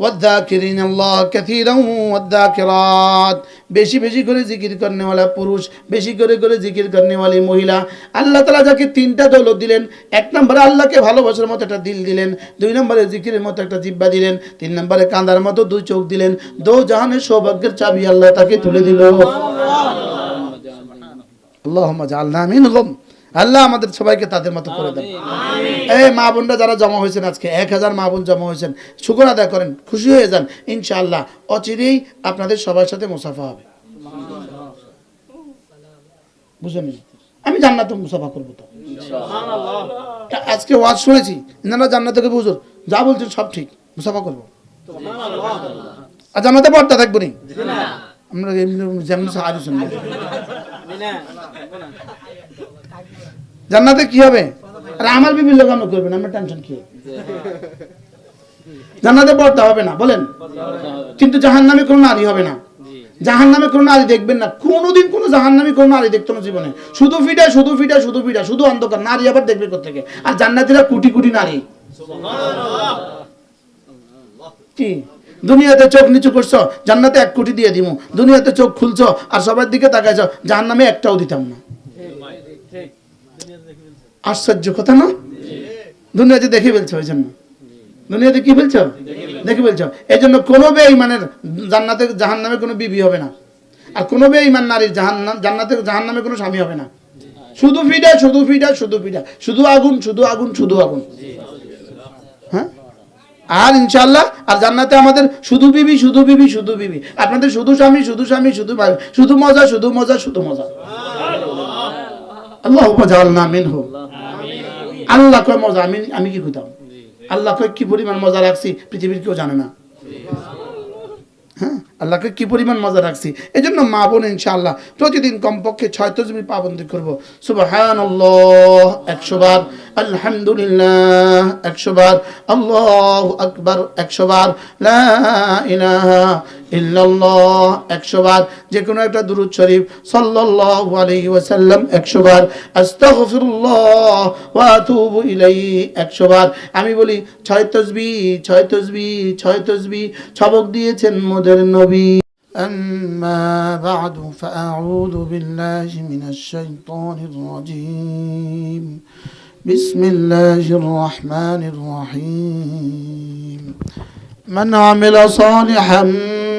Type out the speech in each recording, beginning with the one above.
والذاكرين الله كثيرا والذاكرات বেশি বেশি করে জিকির করনেওয়ালা পুরুষ বেশি করে করে জিকির করনেওয়ালি মহিলা আল্লাহ তালা যাকে তিনটা দৌলত দিলেন এক নম্বরে আল্লাহকে ভালোবাসার মতো একটা দিল দিলেন দুই নম্বরে জিকিরের মতো একটা জিব্বা দিলেন তিন নম্বরে কাঁদার মতো দুই চোখ দিলেন দো জাহানের সৌভাগ্যের চাবি আল্লাহ তাকে তুলে দিল আল্লাহ জালনা মিনহুম আল্লাহ আমাদের সবাইকে তাদের মতো করে দেন এই মা বোনরা যারা জমা হয়েছেন আজকে এক হাজার মা বোন জমা হয়েছেন শুকর আদায় করেন খুশি হয়ে যান ইনশাআল্লাহ অচিরেই আপনাদের সবার সাথে মুসাফা হবে বুঝলেন আমি জান্নাতে মুসাফা করব তো আজকে ওয়াজ শুনেছি ইনারা জান্নাত থেকে বুঝুন যা বলছেন সব ঠিক মুসাফা করব আর জান্নাতে পর্দা থাকব নি আমরা যেমন শুনব জান্নাতে কি হবে? আর আমার বিভিন্ন কাম করবেন আমার টেনশন কি? জান্নাতে পড়তে হবে না, বলেন? কিন্তু জাহান নামে কোনো নারী হবে না। জাহান নামে কোনো নারী দেখবেন না। কোনোদিন কোনো জাহান নামে কোনো নারী দেখতো না জীবনে। শুধু ফিটা শুধু ফিটা শুধু ফিটা শুধু অন্ধকার। নারী আবার দেখবে কোথেকে আর জান্নাতিরা কোটি কোটি নারী। কি? দুনিয়াতে চোখ নিচু করছ, জান্নাতে এক কোটি দিয়ে দিব দুনিয়াতে চোখ খুলছো আর সবার দিকে তাকাইছো জাহান নামে একটাও দিতাম না। আশ্চর্য কথা না? দুনিয়াতে দেখে ফেলছো ওই জন্য। দুনিয়াতে কি ফেলছো? দেখে ফেলছো। এই জন্য কোনো বেঈমানের জান্নাতে জাহান নামে কোনো বিবি হবে না। আর কোনো বেঈমান নারীর জাহান জান্নাতে জাহান নামে কোনো স্বামী হবে না। শুধু ফিডা শুধু ফিডা শুধু ফিডা শুধু আগুন শুধু আগুন শুধু আগুন। হ্যাঁ? আর ইনশাল্লাহ আর জান্নাতে আমাদের শুধু বিবি শুধু বিবি শুধু বিবি। আপনাদের শুধু স্বামী শুধু স্বামী, শুধু শুধু মজা শুধু মজা শুধু মজা। আল্লাহ জালনা মিনহু আল্লাহ কয় মজা আমি আমি কি কইতাম? আল্লাহ কয় কি পরিমাণ মজা রাখছি পৃথিবীর কেউ জানে না। হ্যাঁ? আল্লাহকে কি পরিমাণ মজা রাখছি? এই জন্য মা বোন ইনশাআল্লাহ প্রতিদিন কমপক্ষে ছয় তজমি পাবন্দি করব। সুবাহান একশো বার। আলহামদুলিল্লাহ একশো বার। আল্লাহ আকবার একশো বার। লা ইলাহা ইল্লাল্লাহ একশো বার যে কোনো একটা দুরুদ শরীফ সাল্লাল্লাহু আলাইহি ওয়াসাল্লাম একশো বার আস্তাগফিরুল্লাহ ওয়া আতুবু ইলাইহি একশো বার আমি বলি ছয় তসবি ছয় তসবি ছয় তসবি ছবক দিয়েছেন মোদের নবী أما بعد فأعوذ بالله من الشيطان الرجيم بسم الله الرحمن الرحيم من عمل صالحا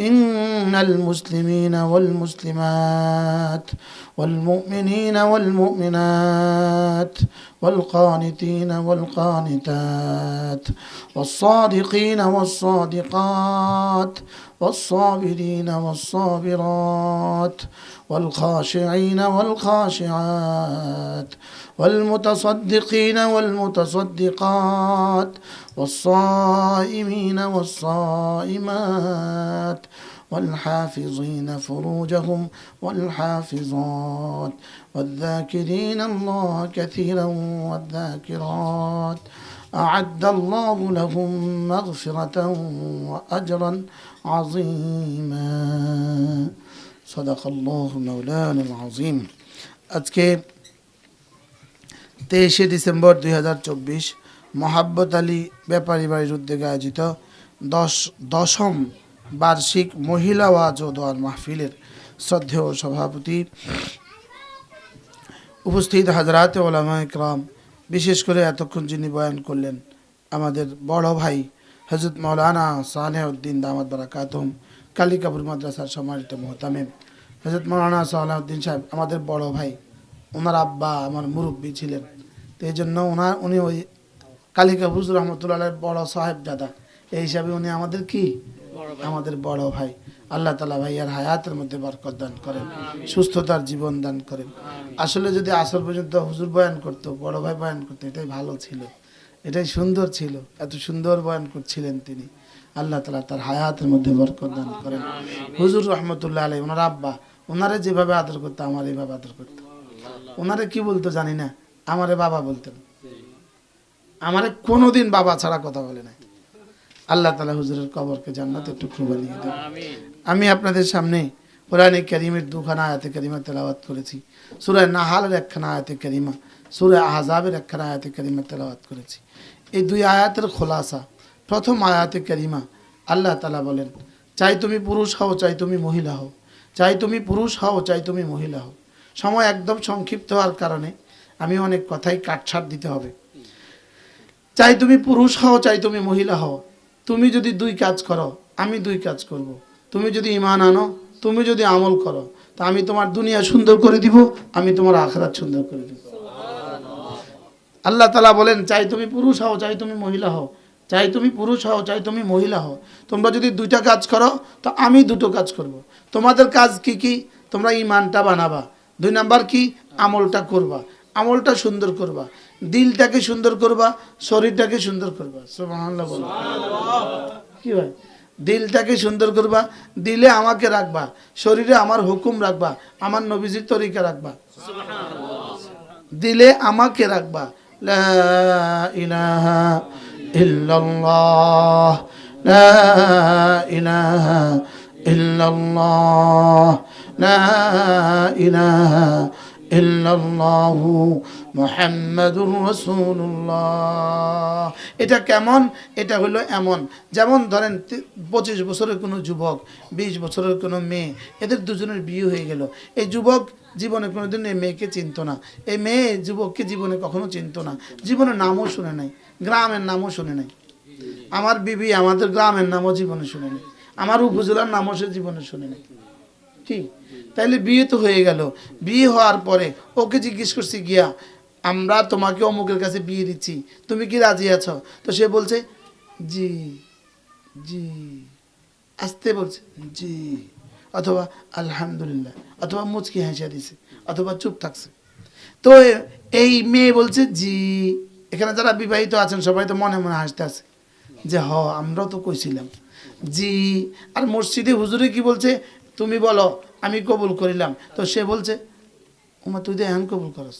إن المسلمين والمسلمات والمؤمنين والمؤمنات والقانتين والقانتات والصادقين والصادقات والصابرين والصابرات والخاشعين والخاشعات والمتصدقين والمتصدقات والصائمين والصائمات والحافظين فروجهم والحافظات والذاكرين الله كثيرا والذاكرات أعد الله لهم مغفرة وأجرا عظيما صدق الله مولانا العظيم আজকে তেইশে ডিসেম্বর দুই হাজার চব্বিশ মহাব্বত আলী ব্যাপারী বাড়ির উদ্যোগে আয়োজিত দশ দশম বার্ষিক মহিলা ওয়াজ ও দোয়ার মাহফিলের শ্রদ্ধেয় সভাপতি উপস্থিত হাজরাতে ওলামা ইকরাম বিশেষ করে এতক্ষণ যিনি বয়ান করলেন, আমাদের বড় ভাই হজরত মৌলানা সালেহ উদ্দিন দামাদ বারাকাতম কালিকাপুর মাদ্রাসার সম্মানিত মোহতামেম। হজরত মৌলানা সালাউদ্দিন সাহেব, আমাদের বড় ভাই ওনার আব্বা আমার মুরব্বী ছিলেন। তো এই জন্য ওনার উনি ওই কালিকা হুজুর রহমতুল্লাহ বড় সাহেব দাদা এই হিসাবে উনি আমাদের কি? আমাদের বড় ভাই। আল্লাহ তালা ভাইয়ার হায়াতের মধ্যে বরকত দান করেন সুস্থতার জীবন দান করেন। আসলে যদি আসল পর্যন্ত হুজুর বয়ান করতো বড় ভাই বয়ান করতো এটাই ভালো ছিল। এটাই সুন্দর ছিল। এত সুন্দর বয়ান করছিলেন তিনি। আল্লাহ তালা তার হায়াতের মধ্যে বরকত দান করেন। হুজুর রহমতুল্লাহ আলাই ওনার আব্বা ওনারে যেভাবে আদর করতো আমার এইভাবে আদর করতো। ওনারে কি বলতো জানি না আমারে বাবা বলতেন। আমারে কোনোদিন বাবা ছাড়া কথা বলে নাই। আল্লাহ তালা হুজুরের কবরকে জান্নাত একটু বানিয়ে দেন। আমি আপনাদের সামনে কোরআনে করিমের দুখানা আয়াতে করিমা তেলাওয়াত করেছি। সুরায় নাহালের একখানা আয়াতে করিমা সুরায় আহজাবের একখানা আয়াতে করিমা তেলাওয়াত করেছি। এই দুই আয়াতের খোলাসা প্রথম আয়াতে করিমা আল্লাহ তালা বলেন চাই তুমি পুরুষ হও চাই তুমি মহিলা হও। চাই তুমি পুরুষ হও চাই তুমি মহিলা হও। সময় একদম সংক্ষিপ্ত হওয়ার কারণে আমি অনেক কথাই কাটছাট দিতে হবে। চাই তুমি পুরুষ হও চাই তুমি মহিলা হও। তুমি যদি দুই কাজ করো, আমি দুই কাজ করব। তুমি যদি ইমান আনো, তুমি যদি আমল করো, তা আমি তোমার দুনিয়া সুন্দর করে দিব, আমি তোমার আখরাত সুন্দর করে দিব। আল্লাহ তালা বলেন, চাই তুমি পুরুষ হও, চাই তুমি মহিলা হও। চাই তুমি পুরুষ হও, চাই তুমি মহিলা হও। তোমরা যদি দুইটা কাজ করো, তো আমি দুটো কাজ করব। তোমাদের কাজ কি কি? তোমরা ইমানটা বানাবা। দুই নাম্বার কি? আমলটা করবা। আমলটা সুন্দর করবা। দিলটাকে সুন্দর করবা শরীরটাকে সুন্দর করবা। সুবহানাল্লাহ বলো। কি হয় দিলটাকে সুন্দর করবা দিলে আমাকে রাখবা শরীরে আমার হুকুম রাখবা আমার নবীজির তরিকা রাখবা। দিলে আমাকে রাখবা লা ইলাহা ইল্লাল্লাহ লা ইলাহা ইল্লাল্লাহ লা ইলাহা এটা কেমন? এটা হলো এমন। যেমন ধরেন পঁচিশ বছরের কোনো যুবক, বিশ বছরের কোনো মেয়ে, এদের দুজনের বিয়ে হয়ে গেল। এই যুবক জীবনে কোনোদিন এই মেয়েকে চিনত না। এই মেয়ে যুবককে জীবনে কখনো চিনত না। জীবনের নামও শুনে নাই। গ্রামের নামও শুনে নাই। আমার বিবি আমাদের গ্রামের নামও জীবনে শুনে নেই। আমার উপজেলার নামও সে জীবনে শুনে নেই। ঠিক তাইলে বিয়ে তো হয়ে গেল। বিয়ে হওয়ার পরে ওকে জিজ্ঞেস করছি, গিয়া, আমরা তোমাকে অমুকের কাছে বিয়ে দিচ্ছি। তুমি কি রাজি আছো? তো সে বলছে, জি জি। আসতে বলছে, জি। অথবা, আলহামদুলিল্লাহ। অথবা মুচকি হেসে দিছে, অথবা চুপ থাকছে। তো এই মেয়ে বলছে, জি। এখানে যারা বিবাহিত আছেন, সবাই তো মনে মনে হাসতে আছে। যে, হ, আমরাও তো কইছিলাম। জি। আর মসজিদে হুজুরে কি বলছে? তুমি বলো, আমি কবুল করিলাম। তো সে বলছে ওমা তুই তো এখন কবুল করস?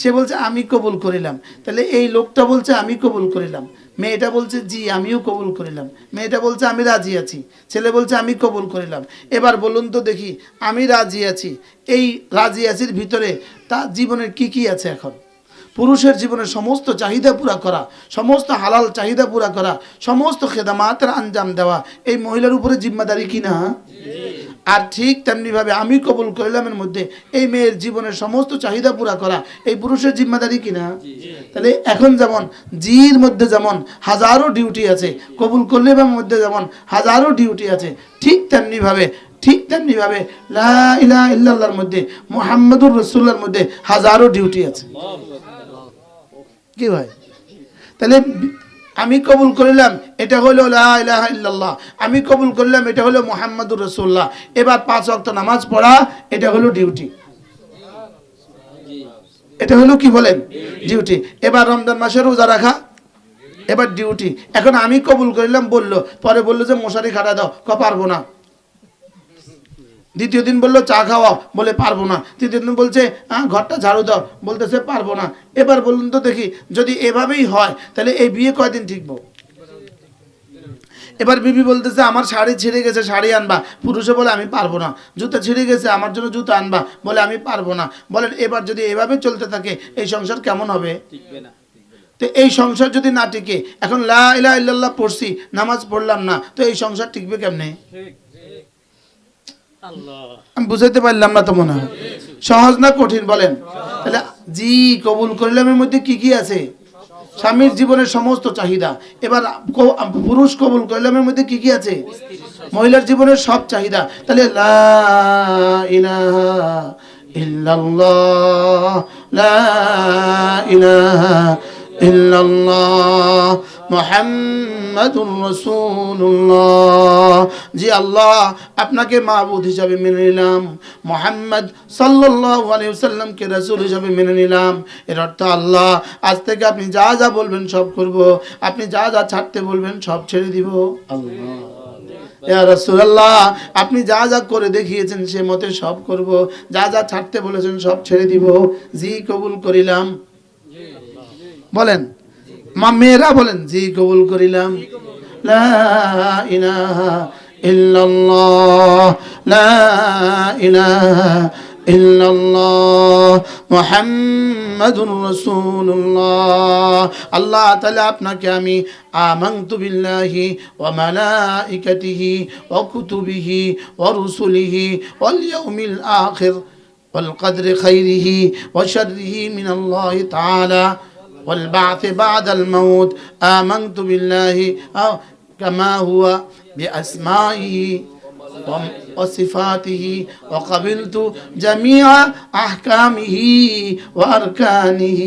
সে বলছে, আমি কবুল করিলাম। তাহলে এই লোকটা বলছে, আমি কবুল করিলাম। মেয়েটা বলছে, জি, আমিও কবুল করিলাম। মেয়েটা বলছে, আমি রাজি আছি। ছেলে বলছে, আমি কবুল করিলাম। এবার বলুন তো দেখি, আমি রাজি আছি। এই রাজি আছির ভিতরে তার জীবনের কি কি আছে এখন? পুরুষের জীবনের সমস্ত চাহিদা পুরা করা, সমস্ত হালাল চাহিদা পুরা করা, সমস্ত খেদামাতের আঞ্জাম দেওয়া, এই মহিলার উপরে জিম্মাদারি কি না? আর ঠিক তেমনিভাবে আমি কবুল করলামের মধ্যে, এই মেয়ের জীবনের সমস্ত চাহিদা পুরা করা, এই পুরুষের জিম্মাদারি কি না? তাহলে এখন যেমন, জির মধ্যে যেমন হাজারো ডিউটি আছে, কবুল করলেমের মধ্যে যেমন হাজারো ডিউটি আছে, ঠিক তেমনিভাবে ঠিক তেমনিভাবে লা ইলাহা ইল্লাল্লাহর মধ্যে, মোহাম্মদুর রসুল্লার মধ্যে হাজারো ডিউটি আছে। কি ভাই? তাহলে আমি কবুল করলাম, এটা হলো ইল্লাল্লাহ। আমি কবুল করলাম, এটা হলো মোহাম্মদুর রসুল্লাহ এবার পাঁচ ওয়াক্ত নামাজ পড়া, এটা হলো ডিউটি এটা হলো কি বলেন? ডিউটি এবার রমজান মাসে রোজা রাখা, এবার ডিউটি এখন আমি কবুল করলাম, বলল, পরে বলল যে, মশারি খাটা দাও ক পারব না দ্বিতীয় দিন বলল চা খাওয়াও। বলে পারব না। তৃতীয় দিন বলছে হ্যাঁ ঘরটা ঝাড়ু দাও। বলতেছে পারব না। এবার বলুন তো দেখি যদি এভাবেই হয় তাহলে এই বিয়ে কয়দিন ঠিকবো এবার বিবি বলতেছে আমার শাড়ি ছিঁড়ে গেছে শাড়ি আনবা। পুরুষে বলে আমি পারব না। জুতো ছিঁড়ে গেছে আমার জন্য জুতো আনবা। বলে আমি পারব না। বলেন এবার যদি এভাবে চলতে থাকে এই সংসার কেমন হবে? তো এই সংসার যদি না টিকে এখন লা ইলাহা ইল্লাল্লাহ পড়ছি নামাজ পড়লাম না তো এই সংসার টিকবে কেমনে? আমি বুঝাইতে পারলাম না তো মনে হয়। সহজ না কঠিন বলেন? তাহলে জি কবুল করলামের মধ্যে কি কি আছে? স্বামীর জীবনের সমস্ত চাহিদা। এবার পুরুষ কবুল করলামের মধ্যে কি কি আছে? মহিলার জীবনের সব চাহিদা। তাহলে লা ইলাহা ইল্লাল্লাহ, লা জি আল্লাহ আপনাকে মাহবুদ হিসাবে মেনে নিলাম, মোহাম্মদ সাল্লাল্লাহু আলাইহি ওয়াসাল্লামকে রাসূল হিসাবে মেনে নিলাম। এর অর্থ আল্লাহ, আজ থেকে আপনি যা যা বলবেন সব করব, আপনি যা যা ছাড়তে বলবেন সব ছেড়ে দিব। আল্লাহ। ইয়া আপনি যা যা করে দেখিয়েছেন সে মতে সব করব, যা যা ছাড়তে বলেছেন সব ছেড়ে দিব। জি কবুল করিলাম। বলেন। মা মেয়েরা বলেন, জি কবুল করিলাম। لا إله إلا الله لا إله إلا الله محمد رسول الله الله تعالى أبنك أمي آمنت بالله وملائكته وكتبه ورسله واليوم الآخر والقدر خيره وشره من الله تعالى والبعث بعد الموت آمنت بالله أو كما هو بأسمائه وم- وصفاته وقبلت جميع أحكامه وأركانه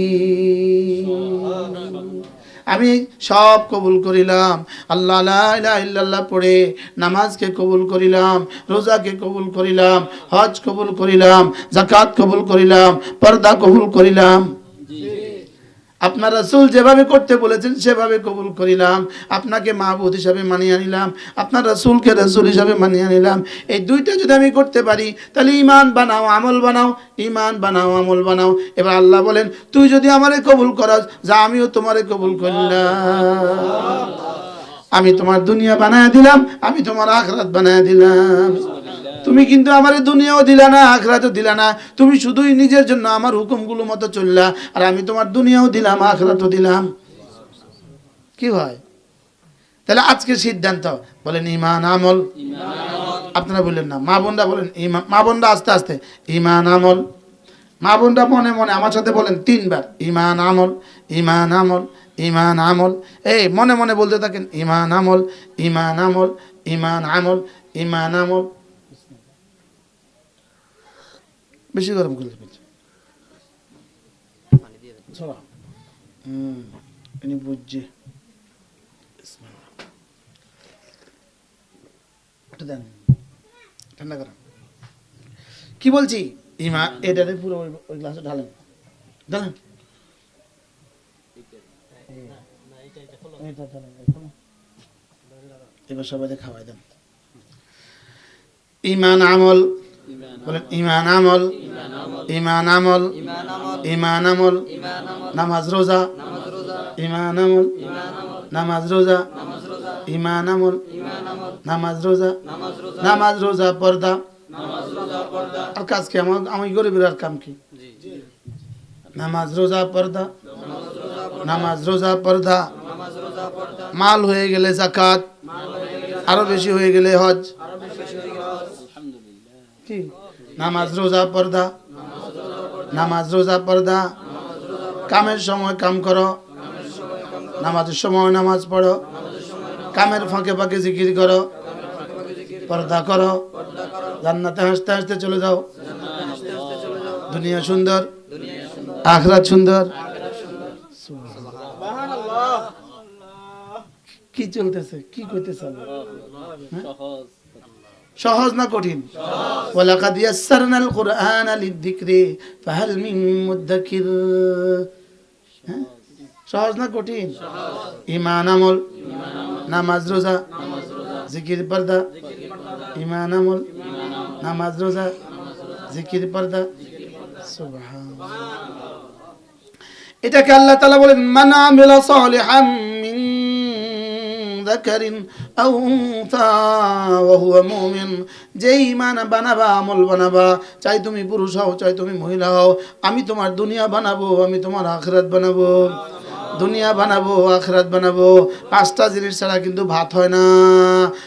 আমি সব কবুল করিলাম আল্লাহ লা ইলাহা ইল্লাল্লাহ পড়ে নামাজকে কবুল করিলাম রোজাকে কবুল করিলাম হজ কবুল করিলাম জাকাত কবুল করিলাম পর্দা কবুল করিলাম আপনার রাসূল যেভাবে করতে বলেছেন, সেভাবে কবুল করিলাম। আপনাকে মাহবুদ হিসাবে মানিয়ে আনিলাম আপনার রাসূলকে রাসূল হিসাবে মানিয়ে আনিলাম এই দুইটা যদি আমি করতে পারি, তাহলে ইমান বানাও, আমল বানাও ইমান বানাও, আমল বানাও। এবার আল্লাহ বলেন, তুই যদি আমারে কবুল করাস, যা আমিও তোমারে কবুল করিলাম। আমি তোমার দুনিয়া বানায় দিলাম, আমি তোমার আখরাত বানায় দিলাম। তুমি কিন্তু আমার দুনিয়াও দিলা না, আখরাতও দিলা না। তুমি শুধুই নিজের জন্য আমার হুকুমগুলো মতো চললা, আর আমি তোমার দুনিয়াও দিলাম, আখরাতও দিলাম। কি হয়? তাহলে আজকে সিদ্ধান্ত, বলেন ইমান আমল। আপনারা বললেন না, মা বোনরা বলেন ইমা মা বোনরা আস্তে আস্তে ইমান আমল। মা বোনরা মনে মনে, আমার সাথে বলেন তিনবার ইমান আমল ইমান আমল ইমান আমল। এই মনে মনে বলতে থাকেন ইমান আমল ইমান আমল ইমান আমল ইমান আমল। বেশি গরম করে দেবেন ছড়া হুম ইনি বুঝছে। দেন ঠান্ডা করেন। কি বলছি? ইমা। এটারে পুরো ওই গ্লাসে ঢালেন। ঢালেন। এবার সবাই খাওয়াই দেন। ইমান আমল বলেন, ইমান আমল ইমান আমল ইমান আমল, নামাজ রোজা, ইমান আমল, নামাজ রোজা, ইমান আমল, নামাজ রোজা নামাজ রোজা পর্দা। আর কাজ কি, আমার, আমি গরিবের আর কাম কি? নামাজ রোজা পর্দা, নামাজ রোজা পর্দা। মাল হয়ে গেলে জাকাত, আরও বেশি হয়ে গেলে হজ। নামাজ রোজা পর্দা। নামাজ রোজা পর্দা। কামের সময় কাম করো। নামাজের সময় নামাজ পড়ো। কামের ফাঁকে ফাঁকে জিকির করো। পর্দা করো। জান্নাতে হাসতে হাসতে চলে যাও। দুনিয়া সুন্দর আখরাত সুন্দর। কি চলতেছে? কি করতেছে? আল্লাহ? সহজ না কঠিন? ওয়ালাকাদ ইয়াসসারনাল কুরআনা লিযিকরি ফাহাল মিন মুদ্দাকির। হ্যাঁ? সহজ না কঠিন? ইমান আমল। নামাজ রোজা। জিকির পর্দা। ইমান আমল। নামাজ রোজা। জিকির পর্দা। সুবহানাল্লাহ। এটাকে আল্লাহ তাআলা বলেন মান আমিলা সালিহাম আও উনসা ওয়া হুয়া মুমিন। যে ঈমান বানাবা, আমল বানাবা, চাই তুমি পুরুষ হও, চাই তুমি মহিলা হও, আমি তোমার দুনিয়া বানাবো, আমি তোমার আখিরাত বানাবো। দুনিয়া বানাবো, আখরাত বানাবো। পাঁচটা জিনিস ছাড়া কিন্তু ভাত হয় না।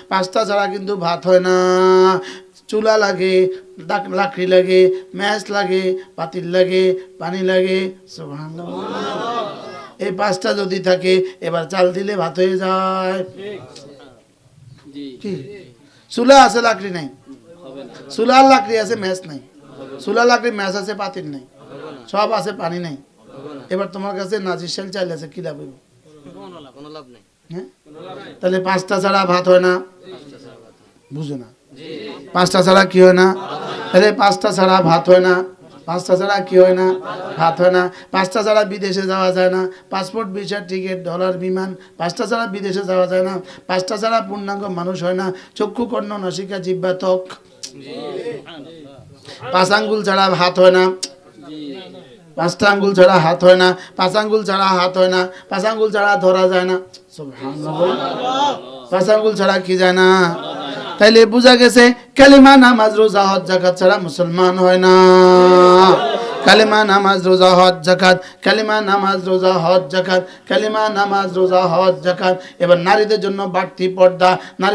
পাঁচটা ছাড়া কিন্তু ভাত হয় না। চুলা লাগে লাক- লাকড়ি লাগে ম্যাচ লাগে, পাতিল লাগে, পানি লাগে। সুবহানাল্লাহ। এই পাঁচটা যদি থাকে এবার চাল দিলে ভাত হয়ে যায়। কি? চুলা আছে লাকড়ি নাই? চুলার লাকড়ি আছে ম্যাচ নাই। চুলা লাকড়ি ম্যাচ আছে পাতিল নাই। সব আছে পানি নাই। এবার তোমার কাছে নাজির চাল আছে কি লাভ হ্যাঁ? তাহলে পাঁচটা ছাড়া ভাত হয় না? বুঝো না। পাঁচটা ছাড়া কি হয় না? তাহলে পাঁচটা ছাড়া ভাত হয় না? পাঁচটা ছাড়া কি হয় না? ভাত হয় না। পাঁচটা ছাড়া বিদেশে যাওয়া যায় না। পাসপোর্ট, ভিসা, টিকিট, ডলার, বিমান, পাঁচটা ছাড়া বিদেশে যাওয়া যায় না। পাঁচটা ছাড়া পূর্ণাঙ্গ মানুষ হয় না। চক্ষু, কর্ণ, নাসিকা জিব্বা ত্বক। পাঁচ আঙ্গুল ছাড়া হাত হয় না। পাঁচটা আঙ্গুল ছাড়া হাত হয় না। পাঁচ আঙ্গুল ছাড়া হাত হয় না। পাঁচ আঙ্গুল ছাড়া ধরা যায় না। পাঁচ আঙ্গুল ছাড়া কি যায় না? তাইলে বোঝা গেছে, কালিমা নামাজ, রোজা, হজ জাকাত ছাড়া মুসলমান হয় না। কালিমা নামাজ, রোজা, হজ জাকাত কালিমা নামাজ, রোজা, হজ জাকাত কালিমা নামাজ, রোজা, হজ জাকাত এবার নারীদের জন্য বাড়তি পর্দা, নারী